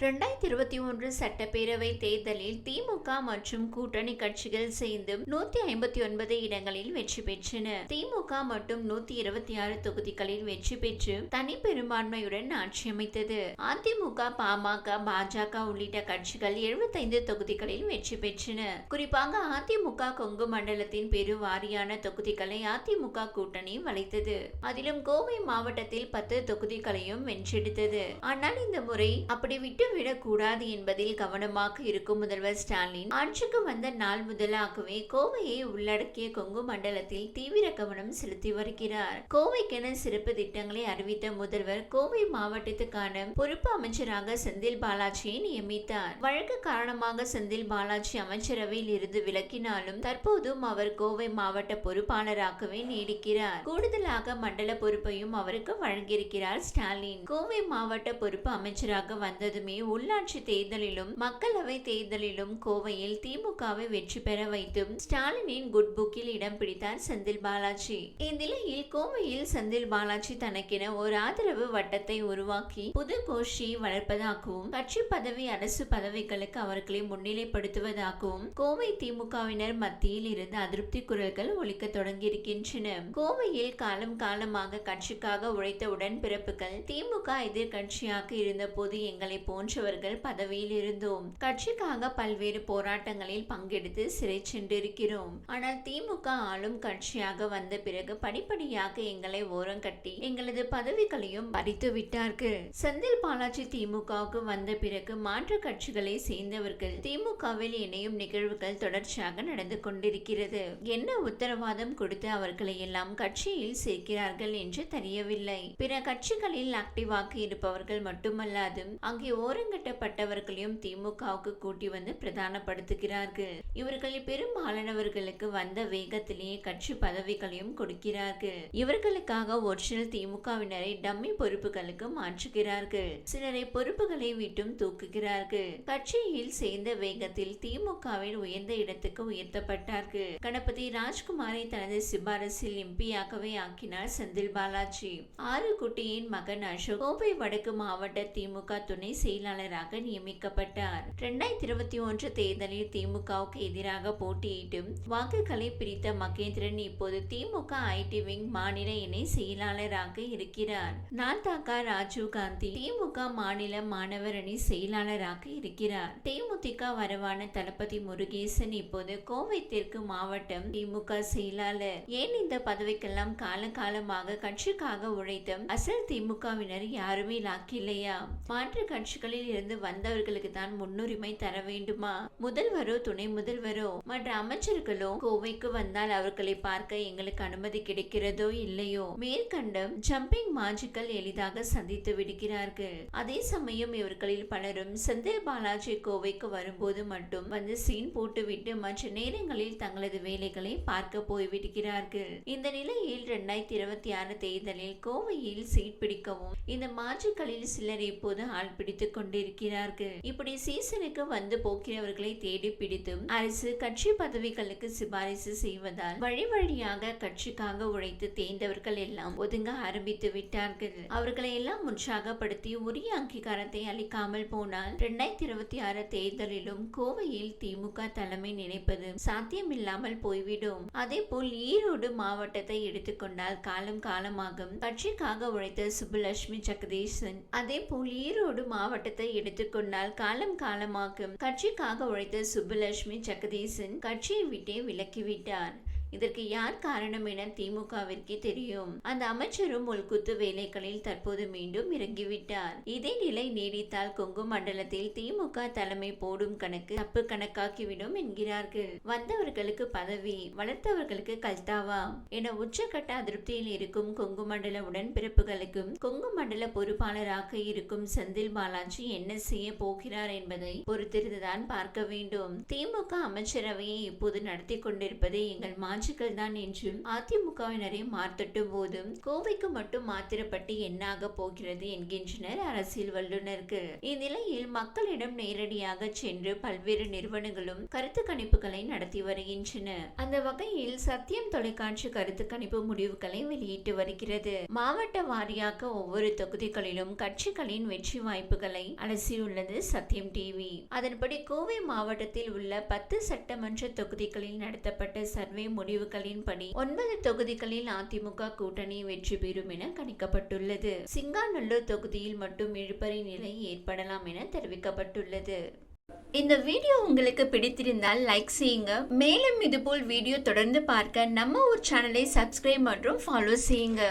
இரண்டாயிரத்தி இருபத்தி ஒன்று சட்டப்பேரவை தேர்தலில் திமுக மற்றும் கூட்டணி கட்சிகள் சேர்ந்து நூத்தி ஐம்பத்தி ஒன்பது இடங்களில் வெற்றி பெற்றன. திமுக மட்டும் நூத்தி இருபத்தி ஆறு தொகுதிகளில் வெற்றி பெற்று தனி பெரும்பான்மையுடன் ஆட்சி அமைத்தது. அதிமுக பாமக பாஜக உள்ளிட்ட கட்சிகள் 75 தொகுதிகளில் வெற்றி பெற்றன. குறிப்பாக அதிமுக கொங்கு மண்டலத்தின் பெருவாரியான தொகுதிகளை அதிமுக கூட்டணி வளைத்தது. அதிலும் கோவை மாவட்டத்தில் பத்து தொகுதிகளையும் வென்றெடுத்தது. ஆனால் இந்த முறை அப்படி விட்டு விடக்கூடாது என்பதில் கவனமாக இருக்கும் முதல்வர் ஸ்டாலின். ஆட்சிக்கு வந்த நாள் முதலாகவே கோவையை உள்ளடக்கிய கொங்கு மண்டலத்தில் தீவிர கவனம் செலுத்தி வருகிறார். கோவைக்கென சிறப்பு திட்டங்களை அறிவித்த முதல்வர் கோவை மாவட்டத்துக்கான பொறுப்பு அமைச்சராக செந்தில் பாலாஜியை நியமித்தார். வழக்கு காரணமாக செந்தில் பாலாஜி அமைச்சரவையில் இருந்து விலக்கினாலும் தற்போதும் அவர் கோவை மாவட்ட பொறுப்பாளராகவே நீடிக்கிறார். கூடுதலாக மண்டல பொறுப்பையும் அவருக்கு வழங்கியிருக்கிறார் ஸ்டாலின். கோவை மாவட்ட பொறுப்பு அமைச்சராக வந்ததுமே உள்ளாட்சி தேர்தலிலும் மக்களவை தேர்தலிலும் கோவையில் திமுகவை வெற்றி பெற வைத்தும் ஸ்டாலினின் குட் புக்கில் இடம் பிடித்தார் செந்தில் பாலாஜி. இந்நிலையில் கோவையில் செந்தில் பாலாஜி தனக்கென ஒரு ஆதரவு வட்டத்தை உருவாக்கி புது கோஷியை வளர்ப்பதாகவும் கட்சி பதவி அரசு பதவிகளுக்கு அவர்களை முன்னிலைப்படுத்துவதாகவும் கோவை திமுகவினர் மத்தியில் இருந்து அதிருப்தி குரல்கள் ஒழிக்க தொடங்கியிருக்கின்றன. கோவையில் காலம் காலமாக கட்சிக்காக உழைத்த உடன்பிறப்புகள் திமுக எதிர்கட்சியாக இருந்தபோது எங்களை போன்றவர்கள் பதவியில் இருந்தோம். கட்சிக்காக பல்வேறு போராட்டங்களில் பங்கெடுத்து சிறை சென்றிருக்கிறோம். ஆனால் திமுக ஆளும் கட்சியாக வந்த பிறகு படிப்படியாக எங்களை ஓரங்கட்டி எங்களது பதவிகளையும் பறித்து விட்டார்கள். செந்தில் பாலாஜி திமுகவுக்கு வந்த பிறகு மாற்று கட்சிகளை சேர்ந்தவர்கள் திமுகவில் இணையும் நிகழ்வுகள் தொடர்ச்சியாக நடந்து கொண்டிருக்கிறது. என்ன உத்தரவாதம் கொடுத்து அவர்களை எல்லாம் கட்சியில் சேர்க்கிறார்கள் என்று தெரியவில்லை. பிற கட்சிகளில் ஆக்டிவாக இருப்பவர்கள் மட்டுமல்லாது அங்கே ஓரங்கட்டப்பட்டவர்களையும் திமுகவுக்கு கூட்டி வந்து பிரதானப்படுத்துகிறார்கள். இவர்களில் பெரும்பாலானவர்களுக்கு வந்த வேகத்திலேயே கட்சி பதவிகளையும் கொடுக்கிறார்கள். இவர்களுக்காக ஒரிஜினல் திமுகவினரை டம்மி பொறுப்புகளுக்கு மாற்றுகிறார்கள். சிலரை பொறுப்புகளை விட்டும் தூக்குகிறார்கள். கட்சியில் சேர்ந்த வேகத்தில் திமுகவின் உயர்ந்த இடத்துக்கு உயர்த்தப்பட்டார்கள். கணபதி ராஜ்குமாரை தனது சிபாரசில் எம்பியாகவே ஆக்கினார் செந்தில் பாலாஜி. ஆறு குட்டியின் மகன் அசோக் கோவை வடக்கு மாவட்ட திமுக துணை செயலாளராக நியமிக்கப்பட்டார். இரண்டாயிரத்தி இருபத்தி ஒன்று தேர்தலில் திமுகவுக்கு எதிராக போட்டியிட்டும் வாக்குகளை பிரித்த மகேந்திரன் இப்போது திமுக ஐடி விங் மாநில இணை செயலாளராக இருக்கிறார். நாத்தாக்கா ராஜீவ் காந்தி திமுக மாநில மாணவர் அணி செயலாளராக இருக்கிறார். தேமுதிக வரவான தளபதி முருகேசன் இப்போது கோவை தெற்கு மாவட்டம் திமுக செயலாளர். ஏன் இந்த பதவிக்கெல்லாம் காலகாலமாக கட்சிக்காக உழைத்தும் அசல் திமுகவினர் யாருமே லாக்கில்லையா மாற்று கட்சிகளில் இருந்து வந்தவர்களுக்கு தான் முன்னுரிமை தர வேண்டுமா? முதல்வரோ துணை முதல் முதல்வரோ மற்ற அமைச்சர்களோ கோவைக்கு வந்தால் அவர்களை பார்க்க எங்களுக்கு அனுமதி கிடைக்கிறதோ இல்லையோ? மேற்கண்டம் ஜம்பிங் மாஜிக்கல் எளிதாக சந்தித்து விடுகிறார்கள். அதே சமயம் இவர்களில் பலரும் செந்தில் பாலாஜி கோவைக்கு வரும்போது மட்டும் வந்து சீன் போட்டுவிட்டு மற்ற நேரங்களில் தங்களது வேலைகளை பார்க்க போய்விடுகிறார்கள். இந்த நிலையில் இரண்டாயிரத்தி இருபத்தி ஆறு தேர்தலில் கோவையில் சீட் பிடிக்கவும் இந்த மாஜிக்களில் சிலர் இப்போது ஆள் பிடித்துக் கொண்டிருக்கிறார்கள். இப்படி சீசனுக்கு வந்து போகிறவர்களை தேடி பிடித்தும் அரசு கட்சி பதவிகளுக்கு சிபாரிசு செய்வதால் வழி வழியாக கட்சிக்காக உழைத்து தேர்ந்தவர்கள் எல்லாம் ஒதுங்க ஆரம்பித்து விட்டார்கள். அவர்களை எல்லாம் உற்சாகப்படுத்தி உரிய அங்கீகாரத்தை அளிக்காமல் போனால் இரண்டாயிரத்தி இருபத்தி ஆறு தேர்தலிலும் கோவையில் திமுக தலைமை நினைப்பது சாத்தியமில்லாமல் போய்விடும். அதே போல் ஈரோடு மாவட்டத்தை எடுத்துக்கொண்டால் காலம் காலமாக கட்சிக்காக உழைத்த சுப்புலட்சுமி ஜெகதீசன் அதே போல் ஈரோடு மாவட்டத்தை எடுத்துக்கொண்டால் காலம் காலமாக கட்சிக்காக உழைத்த சுப்புலட்சுமி ஜெக ஜெகதீசன் கட்சியை விட்டே விலக்கிவிட்டார் இதற்கு யார் காரணம் என திமுகவிற்கே தெரியும். அந்த அமைச்சரும் உள்குத்து வேலைகளில் தற்போது மீண்டும் இறங்கிவிட்டார். இதே நிலை நீடித்தால் கொங்கு மண்டலத்தில் திமுக தலைமை போடும் கணக்கு தப்பு கணக்காக்கிவிடும் என்கிறார்கள். வந்தவர்களுக்கு பதவி வளர்த்தவர்களுக்கு கல்தாவா என உச்சகட்ட அதிருப்தியில் இருக்கும் கொங்கு மண்டல உடன்பிறப்புகளுக்கும் கொங்கு மண்டல பொறுப்பாளராக இருக்கும் செந்தில் பாலாஜி என்ன செய்ய போகிறார் என்பதை பொறுத்திருந்துதான் பார்க்க வேண்டும். திமுக அமைச்சரவையை இப்போது நடத்தி கொண்டிருப்பது எங்கள் மாஜி லாஜிக்கல் தான் என்றும் அதிமுகவினரை மாற்றட்டும் போதும் கோவைக்கு மட்டும் மாத்திரப்பட்டு என்னாக போகிறது என்கின்றனர் அரசியல் வல்லுநர்கள் இந்நிலையில் மக்களிடம் நேரடியாக சென்று பல்வேறு நிறுவனங்களும் கருத்து கணிப்புகளை நடத்தி வருகின்றன. அந்த வகையில் சத்தியம் தொலைக்காட்சி கருத்து கணிப்பு முடிவுகளை வெளியிட்டு வருகிறது. மாவட்ட வாரியாக ஒவ்வொரு தொகுதிகளிலும் கட்சிகளின் வெற்றி வாய்ப்புகளை அலசியுள்ளது சத்தியம் டிவி. அதன்படி கோவை மாவட்டத்தில் உள்ள பத்து சட்டமன்ற தொகுதிகளில் நடத்தப்பட்ட சர்வே முடிவு முடிவுகளின்படி ஒன்பது தொகுதிகளில் அதிமுக கூட்டணி வெற்றி பெறும் என கணிக்கப்பட்டுள்ளது. சிங்காநல்லூர் தொகுதியில் மட்டும் இழுபறி நிலை ஏற்படலாம் என தெரிவிக்கப்பட்டுள்ளது. இந்த வீடியோ உங்களுக்கு பிடித்திருந்தால் லைக் செய்யுங்க. மேலும் இதுபோல் வீடியோ தொடர்ந்து பார்க்க நம்ம ஊர் சேனலை சப்ஸ்கிரைப் மற்றும் ஃபாலோ செய்யுங்க.